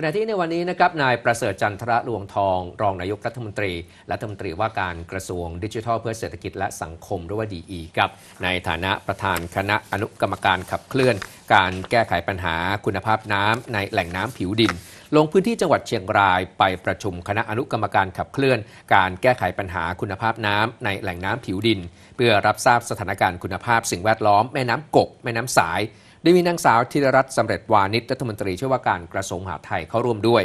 ขณะที่ในวันนี้นะครับนายประเสริฐจันทระลวงทอง รองนายกรัฐมนตรีและรัฐมนตรีว่าการกระทรวงดิจิทัลเพื่อเศรษฐกิจและสังคมหรือว่าดีครับในฐานะประธานคณะอนุกรรมการขับเคลื่อน การแก้ไขปัญหาคุณภาพน้ำในแหล่งน้ำผิวดิน ลงพื้นที่จังหวัดเชียงรายไปประชุมคณะอนุกรรมการขับเคลื่อน การแก้ไขปัญหาคุณภาพน้ำในแหล่งน้ำผิวดิน เพื่อรับทราบสถานการณ์คุณภาพสิ่งแวดล้อมแม่น้ำกก แม่น้ำสายโดยมีนางสาวธีรรัตน์สำเร็จวานิชรัฐมนตรีช่วยว่าการกระทรวงมหาดไทยเข้าร่วมด้วย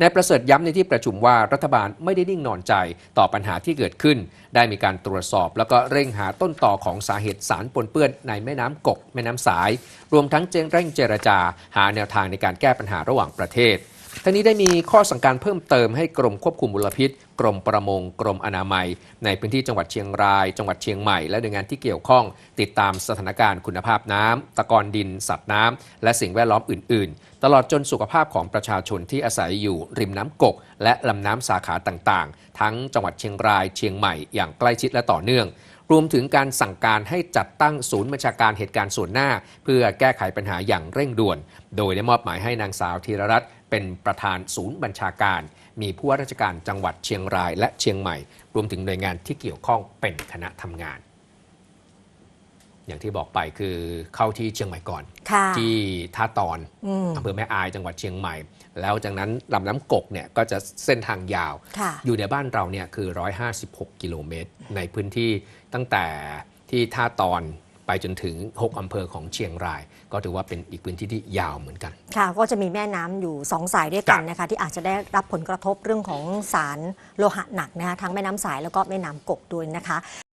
นายประเสริฐย้ำในที่ประชุมว่ารัฐบาลไม่ได้นิ่งนอนใจต่อปัญหาที่เกิดขึ้น ได้มีการตรวจสอบ แล้วก็เร่งหาต้นต่อของสาเหตุสารปนเปื้อนในแม่น้ำกก แม่น้ำสาย รวมทั้งเจงเร่งเจรจา หาแนวทางในการแก้ปัญหาระหว่างประเทศทั้งนี้ได้มีข้อสั่งการเพิ่มเติมให้กรมควบคุมมลพิษกรมประมงกรมอนามัย ในพื้นที่จังหวัดเชียงราย จังหวัดเชียงใหม่ และหน่วยงานที่เกี่ยวข้อง ติดตามสถานการณ์คุณภาพน้ำตะกอนดิน สัตว์น้ำและสิ่งแวดล้อมอื่น ๆ ตลอดจนสุขภาพของประชาชนที่อาศัยอยู่ริมน้ำกก และลำน้ำสาขาต่างๆ ทั้งจังหวัดเชียงราย เชียงใหม่อย่างใกล้ชิดและต่อเนื่องรวมถึงการสั่งการให้จัดตั้งศูนย์บัญชาการเหตุการณ์ส่วนหน้า เพื่อแก้ไขปัญหาอย่างเร่งด่วน โดยได้มอบหมายให้นางสาวธีรรัตน์เป็นประธานศูนย์บัญชาการ มีผู้ว่าราชการจังหวัดเชียงรายและเชียงใหม่ รวมถึงหน่วยงานที่เกี่ยวข้องเป็นคณะทำงาน อย่างที่บอกไปคือเข้าที่เชียงใหม่ก่อนค่ะที่ท่าตอนอืมอำเภอแม่อายจังหวัดเชียงใหม่ แล้วจากนั้นลำน้ำกกเนี่ยก็จะเส้นทางยาวค่ะอยู่ในบ้านเราเนี่ยคือ 156 กิโลเมตร ในพื้นที่ตั้งแต่ที่ท่าตอน ไปจนถึง 6อำเภอของเชียงราย ก็ถือว่าเป็นอีกพื้นที่ที่ยาวเหมือนกัน ค่ะ ก็จะมีแม่น้ำอยู่สองสายด้วยกันนะคะ ที่อาจจะได้รับผลกระทบเรื่องของสารโลหะหนักนะคะทั้งแม่น้ำสายแล้วก็แม่น้ำกกด้วยนะคะ